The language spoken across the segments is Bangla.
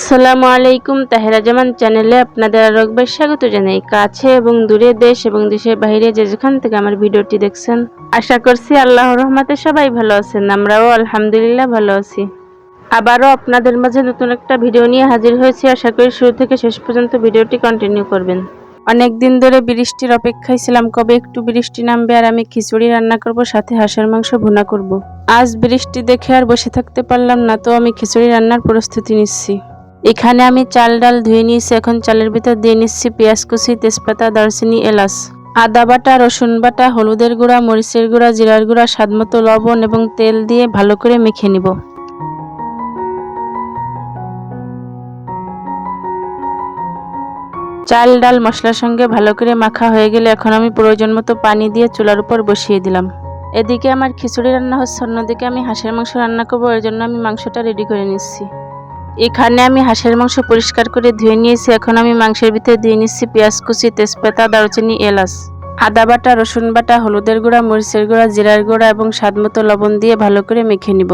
আসসালামু আলাইকুম তাহেরা জামান চ্যানেলে আপনাদের আরও একবার স্বাগত জানাই। কাছে এবং দূরে দেশ এবং দেশের বাইরে যে যেখান থেকে আমার ভিডিওটি দেখছেন, আশা করছি আল্লাহর রহমতে সবাই ভালো আছেন, আমরাও আলহামদুলিল্লাহ ভালো আছি। আবারও আপনাদের মাঝে নতুন একটা ভিডিও নিয়ে হাজির হয়েছি, আশা করি শুরু থেকে শেষ পর্যন্ত ভিডিওটি কন্টিনিউ করবেন। অনেক দিন ধরে বৃষ্টির অপেক্ষায় ছিলাম, কবে একটু বৃষ্টি নামবে আর আমি খিচুড়ি রান্না করব, সাথে হাঁসের মাংস ভুনা করব। আজ বৃষ্টি দেখে আর বসে থাকতে পারলাম না, তো আমি খিচুড়ি রান্নার প্রস্তুতি নিচ্ছি। এখানে আমি চাল ডাল ধুয়ে নিয়েছি, এখন চালের ভিতর দিয়ে নিচ্ছি পেঁয়াজ কুচি, তেজপাতা, দারচিনি, এলাচ। আদা বাটা, রসুন বাটা, হলুদের গুঁড়া, মরিচের গুঁড়া, জিরার গুঁড়া স্বাদমতো লবণ এবং তেল দিয়ে ভালো করে মেখে নিব। চাল ডাল মশলার সঙ্গে ভালো করে মাখা হয়ে গেলে এখন আমি প্রয়োজন মতো পানি দিয়ে চুলার উপর বসিয়ে দিলাম। এদিকে আমার খিচুড়ি রান্না হচ্ছে, অন্যদিকে আমি হাঁসের মাংস রান্না করব, এর জন্য আমি মাংসটা রেডি করে নিচ্ছি। এখানে আমি হাঁসের মাংস পরিষ্কার করে ধুয়ে নিয়েছি। এখন আমি মাংসের ভিতরে দিয়ে নিচ্ছি পেঁয়াজ, কুচি, তেজপাতা, দারুচিনি, এলাচ। আদা বাটা, রসুন বাটা, হলুদের গুঁড়া, মরিচের গুঁড়া, জিরার গুঁড়া এবং স্বাদমতো লবণ দিয়ে ভালো করে মেখে নিব।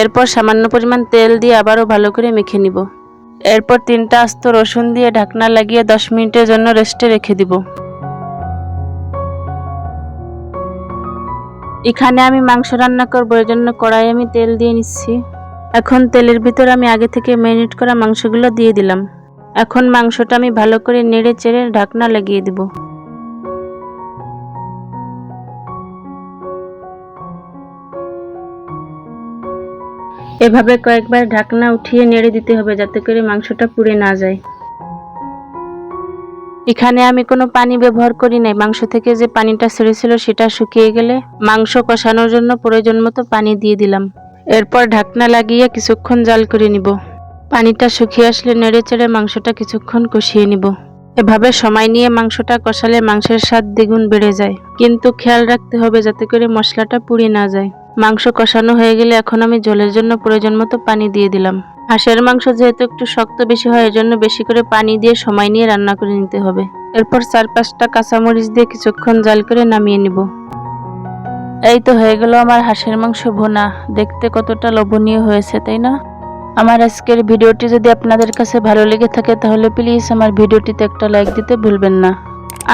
এরপর সামান্য পরিমাণ তেল দিয়ে আবারও ভালো করে মেখে নিব। এরপর তিনটা আস্ত রসুন দিয়ে ঢাকনা লাগিয়ে দশ মিনিটের জন্য রেস্টে রেখে দিব। এখানে আমি মাংস রান্না করব এর জন্য কড়াই আমি তেল দিয়ে নিচ্ছি। এখন তেলের ভিতর আমি আগে থেকে ম্যারিনেট করা মাংসগুলো দিয়ে দিলাম। এখন মাংসটা আমি ভালো করে নেড়ে চেড়ে ঢাকনা লাগিয়ে দিব। এভাবে কয়েকবার ঢাকনা উঠিয়ে নেড়ে দিতে হবে যাতে করে মাংসটা পুড়ে না যায়। এখানে আমি কোনো পানি ব্যবহার করি নাই। মাংস থেকে যে পানিটা ছেড়েছিল সেটা শুকিয়ে গেলে মাংস কষানোর জন্য প্রয়োজন মতো পানি দিয়ে দিলাম। এরপর ঢাকনা লাগিয়ে কিছুক্ষণ জাল করে নিব। পানিটা শুকিয়ে আসলে নেড়ে চেড়ে মাংসটা কিছুক্ষণ কষিয়ে নিব। এভাবে সময় নিয়ে মাংসটা কষালে মাংসের স্বাদ দ্বিগুণ বেড়ে যায়। কিন্তু খেয়াল রাখতে হবে যাতে করে মশলাটা পুড়ে না যায়। মাংস কষানো হয়ে গেলে এখন আমি জলের জন্য প্রয়োজন মতো পানি দিয়ে দিলাম। হাঁসের মাংস যেহেতু একটু শক্ত বেশি হয়, এজন্য বেশি করে পানি দিয়ে সময় নিয়ে রান্না করে নিতে হবে। এরপর চার পাঁচটা কাঁচামরিচ দিয়ে কিছুক্ষণ জাল করে নামিয়ে নিব। এই তো হয়ে গেল আমার হাঁসের মাংস ভোনা। দেখতে কতটা লোভনীয় হয়েছে, তাই না? আমার আজকের ভিডিওটি যদি আপনাদের কাছে ভালো লেগে থাকে, তাহলে প্লিজ আমার ভিডিওটিতে একটা লাইক দিতে ভুলবেন না।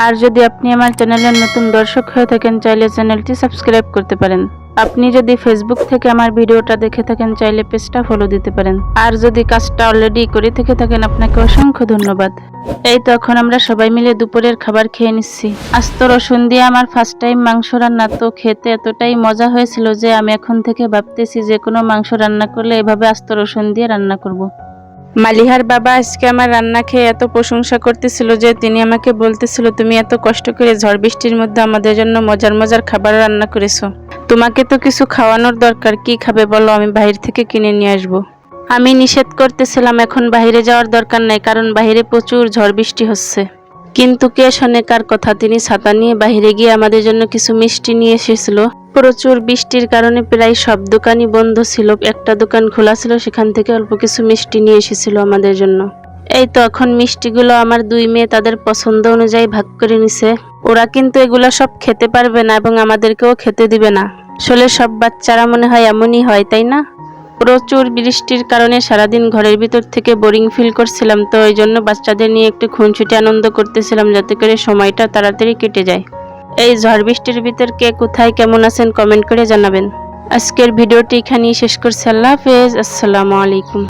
আর যদি আপনি আমার চ্যানেলের নতুন দর্শক হয়ে থাকেন চাইলে চ্যানেলটি সাবস্ক্রাইব করতে পারেন। আপনি যদি ফেসবুক থেকে আমার ভিডিওটা দেখে থাকেন, চাইলে পেজটা ফলো দিতে পারেন। আর যদি কাজটা অলরেডি করে থেকে থাকেন, আপনাকে অসংখ্য ধন্যবাদ। এই তো এখন আমরা সবাই মিলে দুপুরের খাবার খেয়ে নিচ্ছি। আস্ত রসুন দিয়ে আমার ফার্স্ট টাইম মাংস রান্না, তো খেতে এতটাই মজা হয়েছিল যে আমি এখন থেকে ভাবতেছি যে কোনো মাংস রান্না করলে এভাবে আস্ত রসুন দিয়ে রান্না করব। মালিহার বাবা আজকে আমার রান্না খেয়ে এত প্রশংসা করতেছিল যে তিনি আমাকে বলতেছিল, তুমি এত কষ্ট করে ঝড় বৃষ্টির মধ্যে আমাদের জন্য মজার মজার খাবার রান্না করেছ। তোমাকে তো কিছু খাওয়ানোর দরকার, কি খাবে বলো? আমি বাইরে থেকে কিনে নিয়ে আসব। আমি নিষেধ করতেছিলাম, এখন বাইরে যাওয়ার দরকার নাই, কারণ বাইরে প্রচুর ঝড় বৃষ্টি হচ্ছে। কিন্তু কে শোনে কার কথা? তিনি ছাতা নিয়ে বাইরে গিয়ে আমাদের জন্য কিছু মিষ্টি নিয়ে এসেছিল। প্রচুর বৃষ্টির কারণে প্রায় সব দোকানই বন্ধ ছিল। একটা দোকান খোলা ছিল, সেখান থেকে অল্প কিছু মিষ্টি নিয়ে এসেছিল আমাদের জন্য। এই তো, এখন মিষ্টিগুলো আমার দুই মেয়ে তাদের পছন্দ অনুযায়ী ভাগ করে নিছে। ওরা কিন্তু এগুলো সব খেতে পারবে না এবং আমাদেরকেও খেতে দিবে না। আসলে সব বাচ্চারা মনে হয় এমনই হয়, তাই না? প্রচুর বৃষ্টির কারণে সারাদিন ঘরের ভিতর থেকে বোরিং ফিল করছিলাম, তো ওই জন্য বাচ্চাদের নিয়ে একটু খুনছুটি আনন্দ করতেছিলাম যাতে করে সময়টা তাড়াতাড়ি কেটে যায়। এই ঝড় বৃষ্টির ভিতর কে কোথায় কেমন আছেন কমেন্ট করে জানাবেন। আজকের ভিডিওটি এখানেই শেষ করছি। আল্লাহ হাফেজ। আসসালামু আলাইকুম।